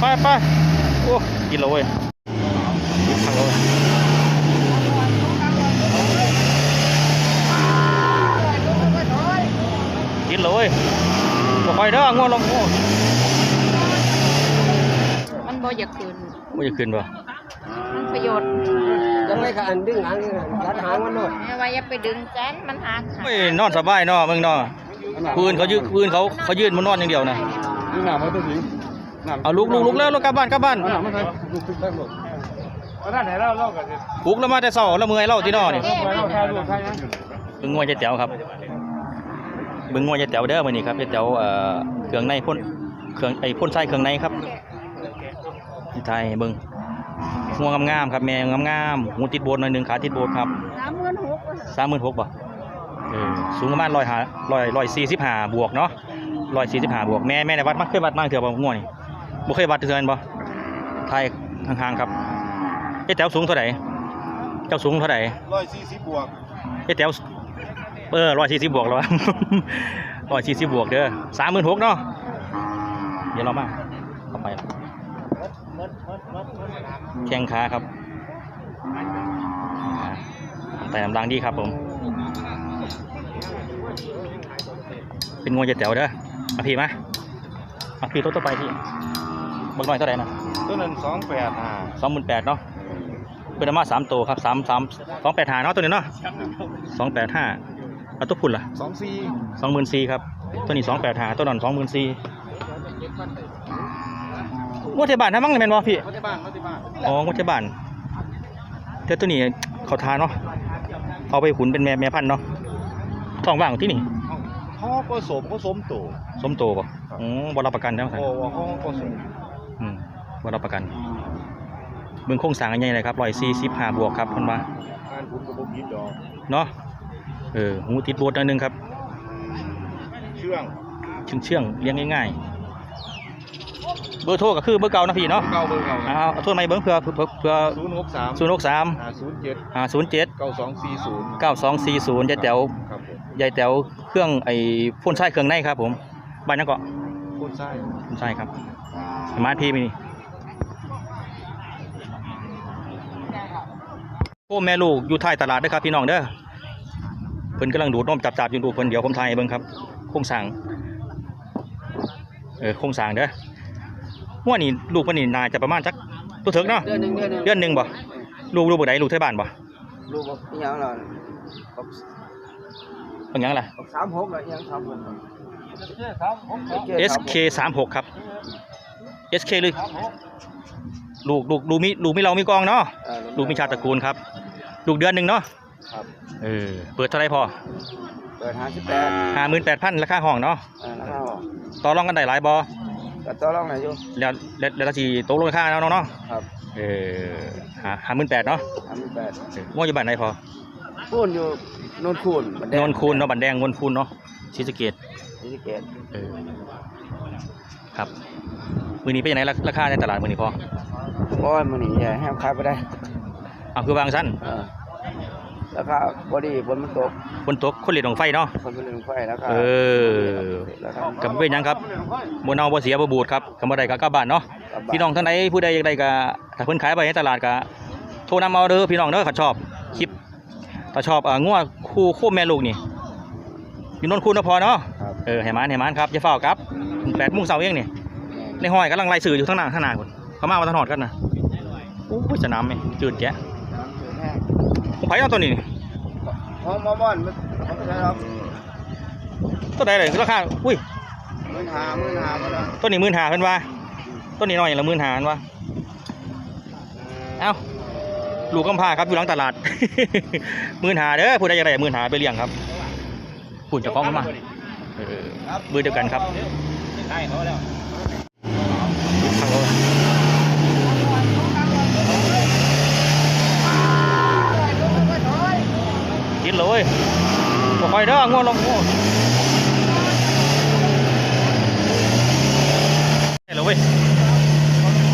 ไปไปโอ้กินแล้วเว้ยทางแล้วเว้ยกินแล้วเว้ยบ่ค่อยเด้อง่วงลงโอ้มันบ่อยากคืนบ่จะขึ้นบ่มันประโยชน์จะไม่ขันดึงหางนี่นะรัดหางมันหน่อยไม่ว่าอย่าไปดึงจันมันหักเฮ้ยนอนสบายเนาะมึงเนาะปืนเขายืนปืนเขาเขายืนมันนอนอย่างเดียวนะนี่หนามาตัวสิง เอาลุกลุกลุกแล้วลุกกลับบ้านกลับบ้านหนามาใครลูกตึกแรกหมดเอาหน้าไหนเล่าเล่ากันสิปลุกแล้วมาแต่เช้าแล้วเมื่อยเล่าที่นอนนี่เล่าไปเล่าใครลูกใครนะเบิ่งงวยเจ๊แต๋วครับเบิ่งงวยเจ๊แต๋วเด้อมื้อนี้ครับเจ๊แต๋วเอ่อเครื่องในพ่นเครื่องไอ้พ่นไส้เครื่องในครับที่ไทยเบิ่งงัวงามๆครับแม่งามๆหูติดโบนหน่อยหนึงขาติดโบนครับสามหมื่นหก36,000บ่เออสูงประมาณ100หา100 145บวกเนาะ145บวกแม่แม่ในวัดมาเคยวัดมาเถื่อบ่งัวนี่ บ่เคยวัดเถื่อแม่นบ่ไทยห่างๆครับเจ๊แต๋วสูงเท่าไหร่เจ้าสูงเท่าไหร่ร้อยสี่สิบบวกเจ๊แต๋วเออร้อยสี่สิบบวกแล้วร้อยสี่สิบบวกเด้อสามหมื่นหกเนาะเดี๋ยวเรามาเข้าไปแข้งขาครับอ่าแต่น้ำลังดีครับผม เป็นงวงเจ๊แต๋วเด้อมาพี่มามาพี่ตัวต่อไปพี่ บักน้อยเท่าไหร่นะตัวนั้นสองแปดห้าสองหมื่นแปดเนาะเป็นอามาสามตัวครับสามสามสองแปดห้าเนาะตัวนี้เนาะสองแปดห้าเอาตัวพุ่นล่ะสองสี่สองหมื่นสี่ครับตัวนี้สองแปดหาตัวนั้นสองหมื่นสี่งวดเทบานทำมั้งเลยแม่นบ่พี่เขาที่บ้านเขาที่บ้านอ๋องวดเทบานเจ้าตัวนี้เขาทานเนาะเอาไปขุนเป็นแม่แม่พันธุ์เนาะท้องว่างที่นี่เขาผสมผสมตัวสมโตป่ะอืมบรับประกันใช่ไหมโอ้เขาผสมอืม บรับประกันเบิ่งโครงสร้างอันใหญ่เลยครับร้อยสี่สิบห้าบวกครับเพิ่นว่างานคุณกับผมยิดดอกเนาะเออหูติดโบดอันหนึงครับ เชื่องเชื่องเชื่องๆเลี้ยงง่ายๆ เบอร์โทรก็คือเบอร์เก่านะพี่เนาะเก้าเบอร์เก้าเอาเอาโทรมาให้เบิ้งเพื่อเพื่อเพื่อศูนย์หกสามศูนย์หกสามห้าศูนย์เจ็ดห้าศูนย์เจ็ดเก้าสองสี่ศูนย์เก้าสองสี่ศูนย์ยายแต๋วครับผมยายแต๋วเครื่องไอ้พ่นไส้เครื่องในครับผมบ้านนั่นก็พูดไส้พ่นไส้ครับมาพี่มีนี่ โอ้แม่ลูกอยู่ท้ายตลาดเด้อครับพี่น้องเด้อเพิ่นกำลังดูดนมจับๆอยู่ดูเพิ่นเดี๋ยวผมถ่ายให้เบิ่งครับโครงสร้างเออโครงสร้างเด้อว่านี่ลูกเพิ่นนี่น่าจะประมาณจักตัวเถิกเนาะเดือนหนึ่งเดือนหนึ่งเดือนหนึ่งบ่ลูกลูกบ่ได้ลูกไทยบ้านบ่ลูกบอกยังล่ะเป็นหยังล่ะสามหกเลยยังสามหก SK สามหกครับ SK เลย ลูกลูกลูกมีลูกมีเรามีกองเนาะลูกมีชาติตระกูลครับ ลูกเดือนหนึ่งเนาะครับเออเปิดเท่าไรพอเปิดห้าสิบแปดห้าหมื่นแปดพันราคาห้องเนาะอ่านะครับต่อรองกันได้หลายบอก็ต่อรองไหนอยู่แล้วแล้วแล้วเราจีตกลงราคาเนาะเนาะครับเออหาห้าหมื่นแปดเนาะห้าสิบแปดเออว่าอยู่บ้านไหนพอคูณอยู่โนนคูณบัดแดงนนคูนเนาะบันแดงนนคูนเนาะศรีสะเกดศรีสะเกษเออครับ มือนี้เป็นยังไงราราคาในตลาดมือนี้พอโอ้ยมันนี่แย่แห้งขายไปได้เอาคือวางสั้นเออแล้วก็บอดี้ฝนมันตกบนตกคนเหรียญของไฟเนาะคนเป็นหนึ่งไฟแล้วก็เออแล้วก็กับเป็นหยังครับบนเอาบ่เสียบ่บูดครับกับบ่ได้ก็กลับบ้านเนาะพี่น้องท่านใดผู้ใดอยากได้ก็ถ้าเพิ่นขายไปในตลาดก็โทรนำเอาเด้อพี่น้องเด้อถ้าชอบคลิปถ้าชอบอ่างัวคู่คู่แม่ลูกนี่อยู่นนท์คุณนะพอเนาะครับเออให้มานให้มานครับอย่าเฝ้าครับ8:00นเช้าเองนี่ ในห้อยกำลังไล่สื่ออยู่ข้างหน้าข้างหน้าพุ่นเขามาว่าถนอดกันนะโอ้ยสนามแม่จืดแกะผมไผเอาตัวนี้นี่ห้องมอมอนมันเขาไม่ใช่ครับตัวใดเลยราคาอุ้ยหมื่นหาหมื่นหาก็ได้ตัวนี้15,000เพิ่นว่าตัวนี้น้อยอย่างละ15,000เพิ่นว่าเอ้าลูกกำพร้าครับอยู่หลังตลาดหมื่นหาเด้อผู้ใดอยากได้หมื่นหาไปเลี้ยงครับพูดเจะคล้าของมาเออมือเดียวกันครับได้เขาแล้ว ทางโน้น กินเลยบ่ค่อยเด้อง่วงลงง่วงได้แล้วเว้ย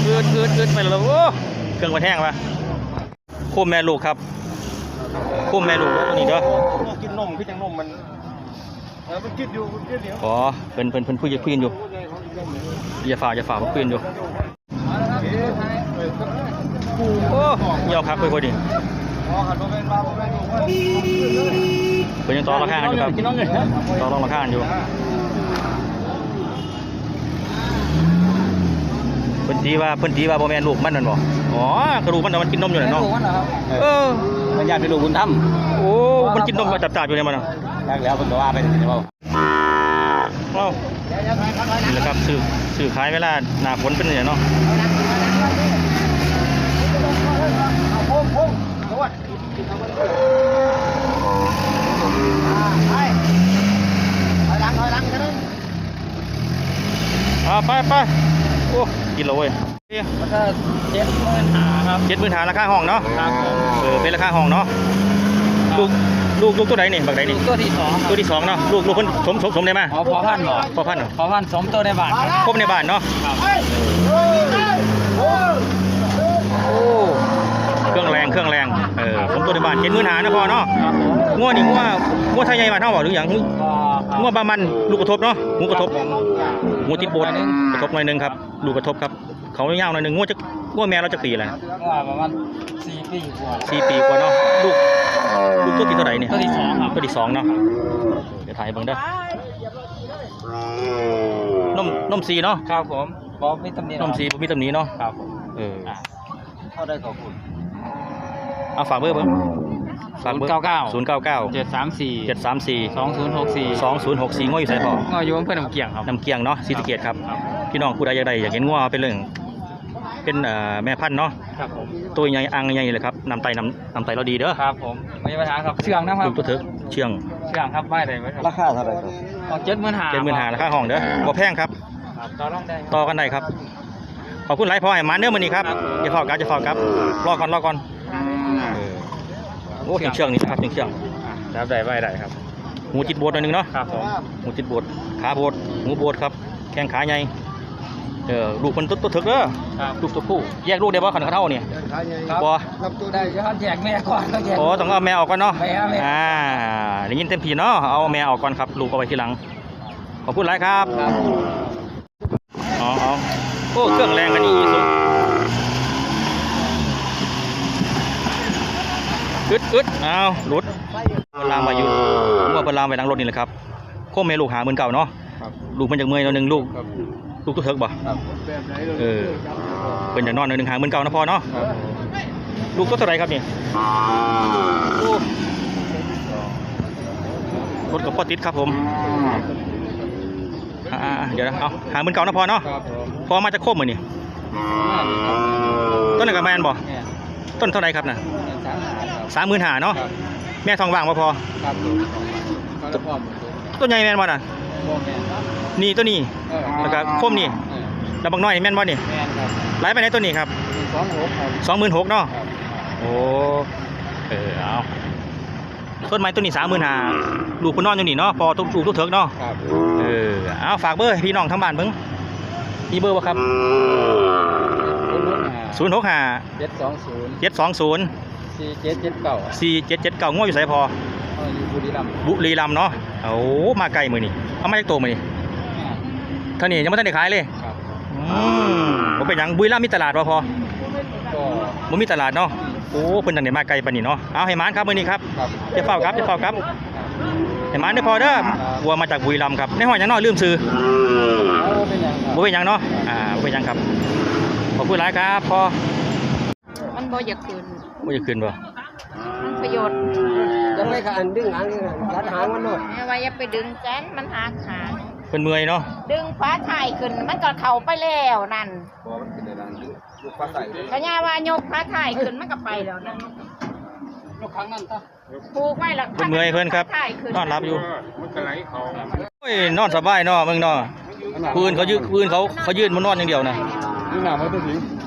อืดอืดอืดไปแล้วโอ้เครื่องมันแห้งปะโคมแม่ลูกครับโคมแม่ลูกตัวนี้เด้อกินนมคือจังนมมันเออมันกินอยู่มันกินเดี๋ยวอ๋อเป็นเป็นเป็นผู้ยืนคุยกันอยู่อย่าฝ่าอย่าฝ่าเขาคุยกันอยู่โอ้ยาวคักไปพอดีพอขันโม เป็นมาโมเป็นดูว่าเพิ่นยังต่อราคากันอยู่ครับต่อรองราคากันอยู่เพิ่นตีว่าเพิ่นตีว่าบ่แม่นลูกมันนั่นบ่อ๋อกระดูกมันน่ะมันกินนมอยู่น่ะเนาะเออมันญาติเป็นลูกบุญธรรมโอ้มันกินนมมาจับๆอยู่เนี่ยมันน่ะแรกแล้วเป็นตัวว่าไปถึงจะว่าเอ้านี่แหละครับซื้อซื้อขายเวลาหน้าฝนเป็นจังไดเนาะ ถอยหลังถอยหลังกันเลยอ่าไปไปโอ้กินแล้วเว้ยมันจะเจ็ดหมื่นหาครับเจ็ดหมื่นหาราคาห้องเนาะครับผมเออเป็นราคาห้องเนาะลูกลูกลูกตัวไหนนี่บักไหนนี่ตัวที่สองตัวที่สองเนาะลูกลูกเพิ่นสมสมสมได้มาอ๋อพอพันหรอพ่อพันธุ์เหรอพอพันสมตัวในบ้านครับครบในบ้านเนาะครับโอ้เค รื่องแรงเครื่องแรงเออสมตัวในบ้านเจ็ดหมื่นหานะพ่อเนาะครับผมงัวนี่งัวงัวไทยใหญ่มาเท่าบ่หรือหยังก็งัวบามันลูกกระทบเนาะงูกระทบผมงูติดโบดกระทบหน่อยหนึงครับลูกกระทบครับ เขายาวหน่อยหนึงงัวจะงัวแม่เราจะปีอะไรว่าประมาณสี่ปีกว่าสี่ปีกว่าเนาะลูกลูกตัวที่เท่าไหร่เนี่ยตัวที่สองครับตัวที่สองเนาะเดี๋ยวถ่ายให้เบิ่งเด้อนมนมสีเนาะครับผมบอกไม่ตำหนินมสีบ่มีตำหนิเนาะครับผมเออเข้าได้ขอบคุณ เอาฝากเบอร์เบิ่งฝากเบอร์099 ศูนย์เก้าเก้าเจ็ดสามสี่เจ็ดสามสี่สองศูนย์หกสี่สองศูนย์หกสี่ง้ออยู่ไสพ่อก็อยู่อำเภอหนองเกี่ยงครับ น้ำเกียงเนาะศรีสะเกษครับ พี่น้องผู้ใดอยากได้อยากเห็นง้อเป็นเรื่อง เป็นเอ่อแม่พันธุ์เนาะครับผมตัวใหญ่อังใหญ่เลยครับนำไตนำนำไตเราดีเด้อครับผมไม่มีปัญหาครับเชื่องนะครับลูกตัวเถิกเชื่องเชื่องครับไม่ได้ไหมครับราคาเท่าไหร่ครับเอาเจ็ดหมื่นหาเจ็ดหมื่นหาราคาห้องเด้อบ่แพงครับ ครับต่อรองได้ครับ ต่อกันได้ครับ ขอบคุณหลายพ่อให้หมาเนื้อมันนี่ครับอย่าฟอกครับอย่าฟอกครับ รอก่อนรอก่อนเออ โอ้ถึงเชืองนี่นะครับถึงเชืองครับได้ไม่ได้ครับหมูจิตโบดหน่อยหนึงเนาะครับผมหมูจิตโบดขาโบดหมูโบดครับแข้งขาใหญ่เออลูกมันตัวตัวถึกเด้อครับลูกตัวผู้แยกลูกได้บ่ขันกระเท่าเนี่ย ครับบ่ รับตัวได้จะแยกแม่ก่อนต้องแยกโอ้ต้องเอาแม่ออกก่อนเนาะแม่แม่อ่าได้ยินเต็มทีเนาะเอาแม่ออกก่อนครับลูกเอาไว้ทีหลังขอบคุณหลายครับ ครับ อ๋ออ๋อโอ้เครื่องแรงกันนี่อีสุด อึดอึดอ้าวหลุดเพิ่นลามไปอยู่ผมว่าเพิ่นลามไปหลังรถนี่แหละครับโคมแม่ลูกหาหมื่นเก่าเนาะครับลูกมันจากเมื่อยหน่อยหนึงลูกครับลูกตัวเถิกบ่ครับเออเป็นจากนอนหน่อยหนึงหาหมื่นเก่านะพ่อเนาะครับลูกตัวเท่าไหรครับนี่โอ้รถกับพ่อติดครับผมอ่าๆเดี๋ยวนะเอาหาหมื่นเก่านะพ่อเนาะครับผมพอมาจะโคมมือนี่มาดีครับต้นไหนกับแมนบ่แม่ต้นเท่าไหรครับน่ะ สามหาครับสามหมื่นหาเนาะครับแม่ทองว่างบ่พอ ครับผมก็จะพร้อมต้นใหญ่แมนบ่น่ะพ่อแม่นี่ตัวนี้เออแล้วก็โคมนี่เออแล้วบักน้อยแมนบ่นี่แม่นครับไหลไปไหนตัวนี้ครับสองหกครับสองหมื่นหกเนาะครับโอ้เออเอาต้นไม้ต้นนี้สามหมื่นหาลูกคุณนอนอยู่นี่เนาะพอตุกลูกตุกเถิกเนาะครับเออเอาฝากเบอร์ให้พี่น้องทั้งบ้านเบิ่งมีเบอร์บ่ครับศูนย์หกห้า0 6 5เจ็ดสองศูนย์7 2 0สี่ เจ็ดเจ็ดเก้า4 7 7 9ง้ออยู่ไสพอเอาอยู่บุรีรัมย์บุรีรัมย์เนาะโอ้มาไกลมื้อนี้เอามาจากโตมื้อนี้เท่านี้ยังบ่ทันได้ขายเลยครับอืมบ่เป็นหยังบุรีรัมย์มีตลาดบ่พอก็บ่มีตลาดเนาะโอ้เพิ่นจังได้มาไกลปานนี้เนาะเอาให้หมานครับมื้อนี้ครับครับจะเฝ้าครับจะเฝ้าครับให้หมานได้อพอเด้อวัวมาจากบุรีรัมย์ครับในห้อยหยังเนาะลืมซื้อเอาเป็นยังครับบ่เป็นหยังเนาะอ่าบ่เป็นหยังครับขอบคุณหลายครับพอมัน บ่อยากคืนบ่จะขึ้นบ่มันประโยชน์จะไม่ขันดึงหางนี่นะรัดหางมันโนดแม่ว่าอย่าไปดึงจันมันหักหางเพิ่นเมื่อยเนาะดึงฟ้าถ่ายขึ้นมันก็เข้าไปแล้วนั่นบอกมันเป็นอะไรนั่นลูกปลาใส่เลยก็ย่าว่ายกฟ้าถ่ายขึ้นมันก็ไปแล้วนั่นลูกครั้งนั้นตะปลูกไว้แล้วเพิ่นเมื่อยเพิ่นครับฟ้าถ่ายขึ้นนอนรับอยู่มันก็ไหลเขาโอ้ยนอนสบายเนาะมึงเนาะปืนเขายืนปืนเขาเขายืนมันนอนอย่างเดียวนะนี่หนามันตัวสิงน้ำ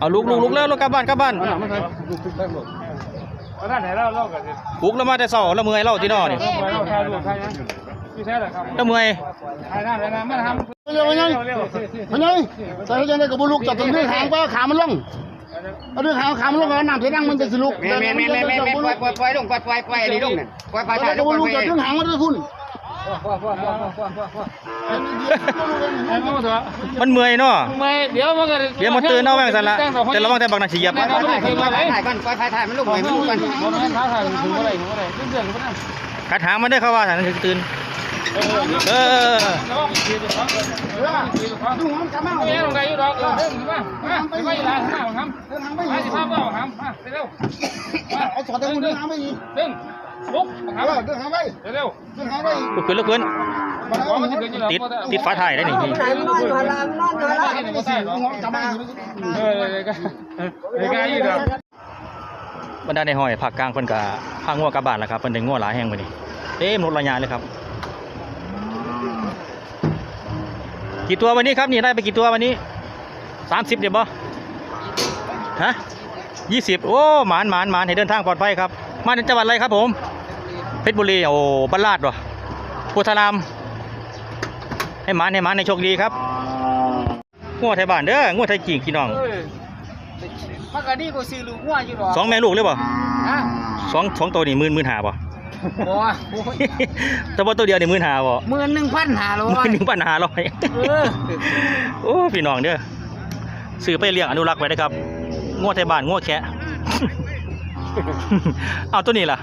เอาลุกลุกลุกแล้วลุกกลับบ้านกลับบ้านเอาหนามันใส่ลูกตึกได้หมดเอาด้านไหนเราเล่ากันสิปลุกแล้วมาแต่เช้าแล้วเมื่อยเล่าที่นอนนี่เราไปเราถ่ายรูปถ่ายยังพี่แท้เหรอครับแล้วเมื่อยถ่ายหน้าถ่ายหน้ามันทำมันยังมันยังเร็วมันยังใส่ยังได้กับบุลุกจับตรงนี้หางก็ขามันลงเอาดึงหางขามันลงเอาน้ำเสียดังมันจะสลุกแม่แม่แม่แม่แม่แม่ปล่อยปล่อยปล่อยลงปล่อยปล่อยปล่อยอันนี้ลงเนี่ยปล่อยปล่อยเอาถ่ายลกับงบุปล่อยลุกปล่อยจับดึงหางมันจะพุ่น มันเมื่อยเนาะไม่เดี๋ยวมันก็เดี๋ยวมันตื่นเอาะแม่งซั่นละแต่ระวังแต่บักน่ะสิเหยียบถ่ายถ่ายกันถ่ายถ่ายมันลูกใหม่มันลูกกันผมไม่ท้าทายถึงอไรถึงอะไรเรื่องก็ได้กัดหางมันได้เขาว่าซั่นสิตื่นเออแล้วขี่ตัวเขาขี่ตัวเขาดูหอมกลับมาไม่ยังลงได้อยู่ดอกเออเดินมาไปไปร้านข้าวครับเดินทางไปไปสิภาพเอาครับมาเร็วเอาสอดเดินเดินทางไปอีกดึง ลุกคเอรับอเดินทางไปเร็วเดินทางไปอีกลุกขึ้นลุกขึ้นของมันจะเกิดอยู่แล้วติดติดฝาท้ายได้นี่นอนอยู่หันหลังนอนอยู่หันหลังไม่ใช่หอมกลับมาอยู่เออเลยก็เลยก็ยี่ดอกบรรดาในห้อยภาคกลางเพิ่นก็พางัวกลับบ้านแล้วครับเพิ่นได้งัวหลายแห่งมื้อนี้เต็มรถระยะเลยครับ กี่ตัววันนี้ครับนี่ได้ไปกี่ตัววันนี้30เดี๋ยวบ่ฮะ20โอ้หมานหมานหมานให้เดินทางปลอดภัยครับ มาจากจังหวัดอะไรครับผม เพชรบุรีโอ้บ้านลาดวะโพธารามให้หมาให้หมาในโชคดีครับงัวไทยบ้านเด้องัวไทยกิ่งพี่น้องเออมันก็ดีกว่าซื้อลูกหัวอยู่หรอสองแม่ลูกเลยบ่ฮะสองสองตัวนี่หมื่นหมื่นหาบ่บ่แต่ว่าตัวเดียวนี่หมื่นหาบ่หมื่นหนึ่งพันหาร้อหมื่นหนึ่งพันหาร้อยโอ้พี่น้องเด้อซื้อไปเลี้ยงอนุรักษ์ไว้นะครับงัวไทยบ้านงัวแคะเอาตัวนี้ล่ะ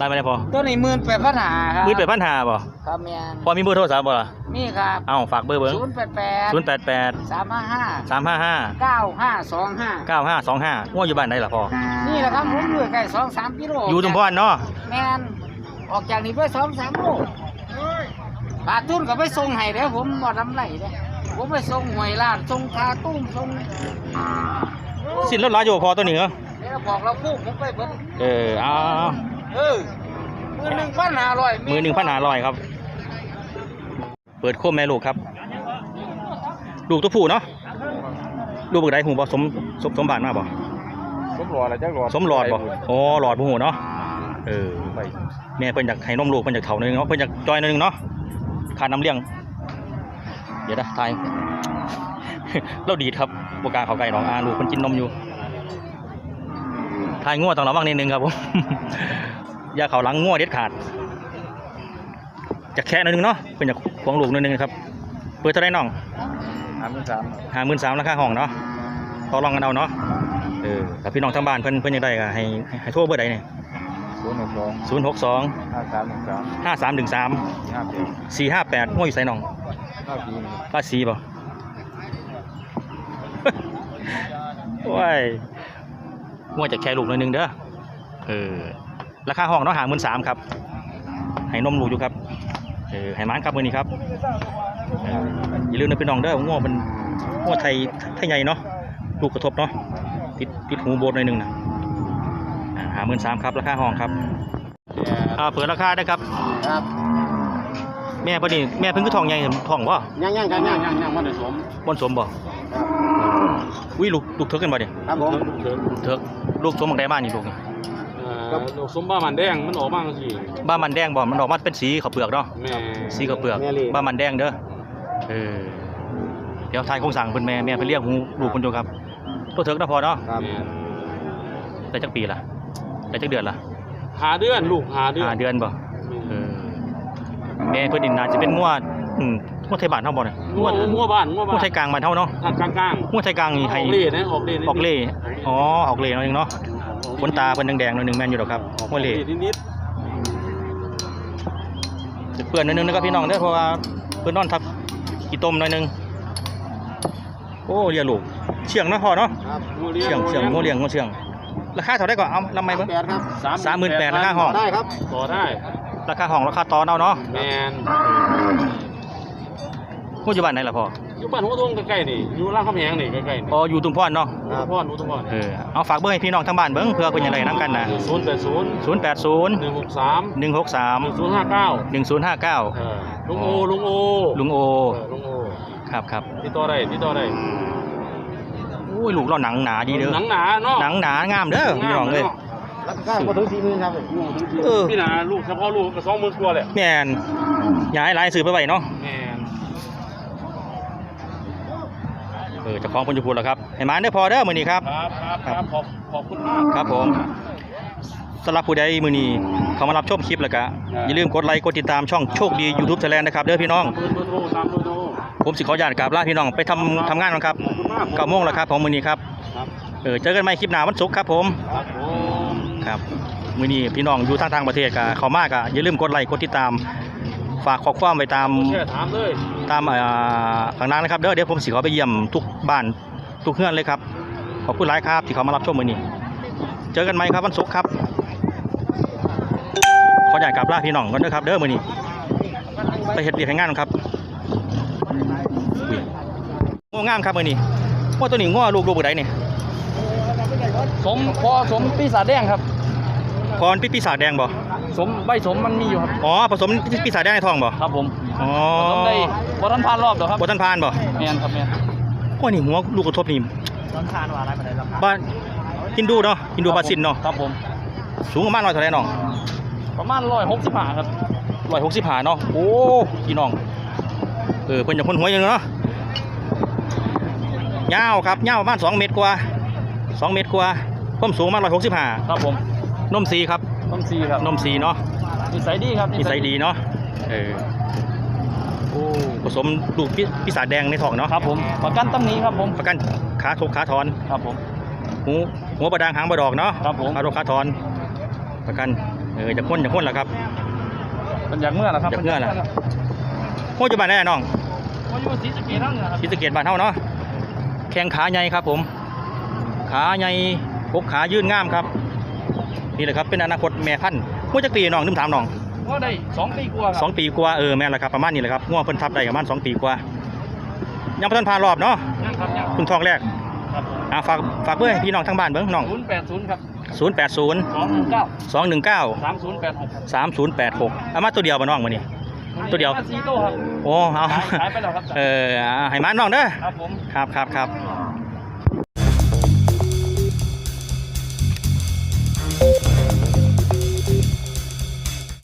ตายไปได้พอตัวนี้หมื่นแปดพันห้าครับหมื่นแปดพันหาบ่ครับแมนพอมีเบอร์โทรศัพท์บ่ล่ะนี่ครับเอ้าฝากเบอร์เบิ้งศูนย์แปดแปดศูนย์แปดแปดสามห้าห้าสามห้าห้าเก้าห้าสองห้าเก้าห้าสองห้างัวอยู่บ้านไหนล่ะพ่อนี่แหละครับผมอยู่ใกล้สองสามกิโลอยู่ตุมพรเนาะแมนออกจากนี้ไปสองสามโลขาดทุนก็ไปส่งให้เด้อผมบ่ทำไรเด้อผมไปส่งหวยลาดส่งคาตุ้มส่งสิ้นรถร้อยอยู่พอตัวนี้เหรอเดี๋ยวบอกเราพูดผมไปเบิดเออเอา เออมือหนึ่งพันห้าร้อยมือหนึ่งพันหาร้อยครับ เปิดโคมแม่ลูกครับ ลูกตัวผู้เนาะลูกบึกไดหูบ่สมสมสมบัติมาบ่สมหลอดอะไรจักหลอดสมหลอดบ่อ๋อหลอดผู้หูเนาะเออแม่เพิ่นอยากให้นมลูกเพิ่นอยากเฒ่าหนึงเนาะเพิ่นอยากจอยหนึงเนาะขาดน้ำเลี้ยง เดี๋ยวนะทายเราดีดครับบกล้าเขาใกล้น้องอาลูกเพิ่นกินนมอยู่ทายงัวต้องระวังนิดนึงครับผม อย่าเขาหลังงัวเด็ดขาด จะแค่หนิดนึงเนาะเพิ่นอยากควงลูกหนิดนึงครับเปิดเท่าไรน้องสามสามห้าหมื่นสามราคาห้องเนาะต่อรองกันเอาเนาะเออกับพี่น้องทางบ้านเพิ่นเพิ่นอยากได้ก็ให้ให้ให้โทรเบอร์ใดเนี่ยศูนย์หกสองศูนย์หกสองห้าสามหนึ่งสามห้าสามหนึ่งสามห้าเจ็ดสี่ห้าแปดง่วอยู่ไสน้องห้าปีป้าสีบ่โอ้ยง่วจะแค่ลูกหน่อยหนึงเด้อเออ ราคาห้องเนาะหาหมื่นสามครับ ให้นมลูกอยู่ครับเออให้หมันครับมือนี้ครับเอออย่าลืมนะพี่น้องเด้อง่วมันง่วไทยไทยใหญ่เนาะลูกกระทบเนาะติดติดหูโบดหน่อยหนึงนะหาหมื่นสามครับราคาห้องครับอ่าเปิดราคาได้ครับครับ แม่พอดีแม่เพิ่งคือทองใหญ่ทองบ่ย่างย่างกันย่างย่างย่างมันได้สมบนสมบ่อุ้ยลูกลูกเถิกกันบ่เนี่ยครับผมลูกเถิกลูกสมบักได้บ้านนี่ลูกนี่ ลูกสมบ้ามันแดงมันออกมาสิบ้านมันแดงบ่ มันออกมาเป็นสีข้าวเปลือกเนาะ แม่สีข้าวเปลือก บ้านมันแดงเด้อ เออ เดี๋ยวทายคงสั่งเพิ่นแม่แม่เพิ่นเรียกหูลูกเพิ่นอยู่ครับ ตัวเถิกนะพอเนาะครับแม่ได้จักปีละได้จักเดือนละหาเดือนลูกหาเดือนห้าเดือนบ่ เออ แม่เพิ่นนี่น่าจะเป็นงวดอืมงวดไทยบ้านเฮาบ่เนี่ยงัวงัวบ้านงัวงบ้าวนดไทยกลางบ้านเฮาเนาะกลางกลางงวดไทยกลางนี่อให้ อกเล่นะออกเล่ออกเล่ อ๋อ ออกเล่หน่อยหนึงเนาะ ขนตาเพิ่นแดงๆหน่อยหนึงแม่นอยู่ดอกครับงวดเล่นิดเปื่อนหนิดนึงนะครับพี่น้องเด้อเพราะว่าเพื่อนนอนทับกี่ต้มหน่อยหนึงโอ้เรียลูกเชียงเนาะพ่อเนาะครับๆเชียงเชียงโมเลียงโมเชียงราคาเท่าไหร่ก่อนเอาลำไมเบิ้งแปดครับสามหมื่นแปดราคาห้องได้ครับต่อได้ราคาห้องราคาตอนเอาเนาะแมนพูดอยู่บ้านไหนล่ะพ่อ อยู่บ้านหัวทงใกล้ๆนี่อยู่ล่างคำแหงนี่ใกล้ๆนี่อ๋ออยู่ตุมพรเนาะอุทุมพรอุทุมพรเออเอาฝากเบอร์ให้พี่น้องทางบ้านเบิ้งเพื่อเป็นอย่างไรน้ำกันนะศูนย์แปดศูนย์ศูนย์แปดศูนย์หนึ่งหกสามหนึ่งหกสามหนึ่งศูนย์ห้าเก้าหนึ่งศูนย์ห้าเก้าเออลุงโอลุงโอลุงโอเออลุงโอครับครับติดต่อได้ติดต่อได้โอ้ยลูกเราหนังหนาดีเด้อหนังหนาเนาะหนังหนางามเด้อพี่น้องเลยราคาก็ถึงสี่หมื่นครับเออ พี่หนาลูกเฉพาะลูกก็สองหมื่นกว่าเลยแม่นย้ายหลายสื่อไปไว้เนาะแมน เออเจะคล้าของเพันจุพูดแล้วครับให้หมาเด้อพอเด้อมื้อนี้ครับครับครับครับขอบขอบคุณมากครับผมสำหรับผู้ใดมื้อนี้เขามารับชมคลิปแล้วก็อย่าลืมกดไลค์กดติดตามช่องโชคดี YouTube Thailand นะครับเด้อพี่น้องเบอร์โทรตามเบอร์โทรผมสิขออนุญาตกราบลาพี่น้องไปทำทำงานกันครับขอบคุณมากเก้าโมงแล้วครับของมื้อนี้ครับครับเออเจอกันใหม่คลิปหน้าวันศุกร์ครับผมครับผมครับมื้อนี้พี่น้องอยู่ทางทางประเทศก็เข้ามากก็อย่าลืมกดไลค์กดติดตาม ฝากข้อความไว้ตามแค่ถามเลยตามอ่าข้างหน้านะครับเด้อเดี๋ยวผมสิขอไปเยี่ยมทุกบ้านทุกเฮือนเลยครับ ขอบคุณหลายครับที่เขามารับชมมื้อนี้ เจอกันไหมครับวันศุกร์ครับขออยากกลับลาพี่น้องก่อนเด้อครับ เด้อมื้อนี้ไปเฮ็ดเวียกให้งานครับอุ้ยง้องามครับมื้อนี้ง้อตัวนี้ง้อลูกลูกบ่ได้นี่สมพอสมปีศาจแดงครับ พรพี่ปีศาจแดงบ่สมใบสมมันมีอยู่ครับอ๋อผสมปีศาจแดงในท้องบ่ครับผมอ๋อผสมได้บ่ทันผ่านรอบดอกครับบ่ทันผ่านบ่แม่นครับแม่นโอ้ยนี่หัวลูกกระทบนี่ทันผ่านว่าอะไรมาได้ครับบ้านฮินดูเนาะฮินดูบาซินเนาะครับผมสูงประมาณร้อยเท่าไหร่น้องประมาณ165ครับร้อยหกสิบห้าเนาะโอ้พี่น้องเออเพิ่นจะพ่นหัวอยังเนาะยาวครับยาวประมาณสองเมตรกว่าสองเมตรกว่าความสูงประมาณร้อยหกสิบห้าครับผม นมสีครับต้นซีครับนมสีเนาะนิสัยดีครับนิสัยดีเนาะเออโอ้ผสมลูกพิพิศาจแดงในท้องเนาะครับผมประกันตำหนี้ครับผมประกันขาทกขาถอนครับผม หูหัวประดางหางประดอกเนาะครับผม ขาทกขาถอนประกันเออจะพ่นจะพ่นแหละครับ เป็นอย่างเมื่อล่ะครับจากเมื่อล่ะโอ้ยจะบ้านแน่น้องผมอยู่ศรีสะเกษทั้งนั้นครับศรีสะเกดบ้านเฮาเนาะแข้งขาใหญ่ครับผม ขาใหญ่กกขายื่นงามครับ นี่แหละครับเป็นอนาคตแม่พันธุ์มั่วจักปีน้องนึมถามน้องก็ได้สองปีกว่าคสรัองปีกว่าเออแม่นแหละครับประมาณนี้แหละครับง่วเพิ่นทับได้ประมาณสองปีกว่ายังบ่ทันผ่านรอบเนาะยังครับยังเพิ่งทองแรกครับผมอ่าฝากฝากเบอร์ให้พี่น้องทางบ้านเบิ่งน้องศูนย์แปดศูนย์ครับ080สองหนึ่งเก้า219สามศูนย์แปดหก3086เอามาตัวเดียวบ่น้องมื้อนี้ตัวเดียวสี่โตครับโอ้เอาขายขายไปแล้วครับเอออ่าให้มาน้องเด้อครับผมครับครับครับค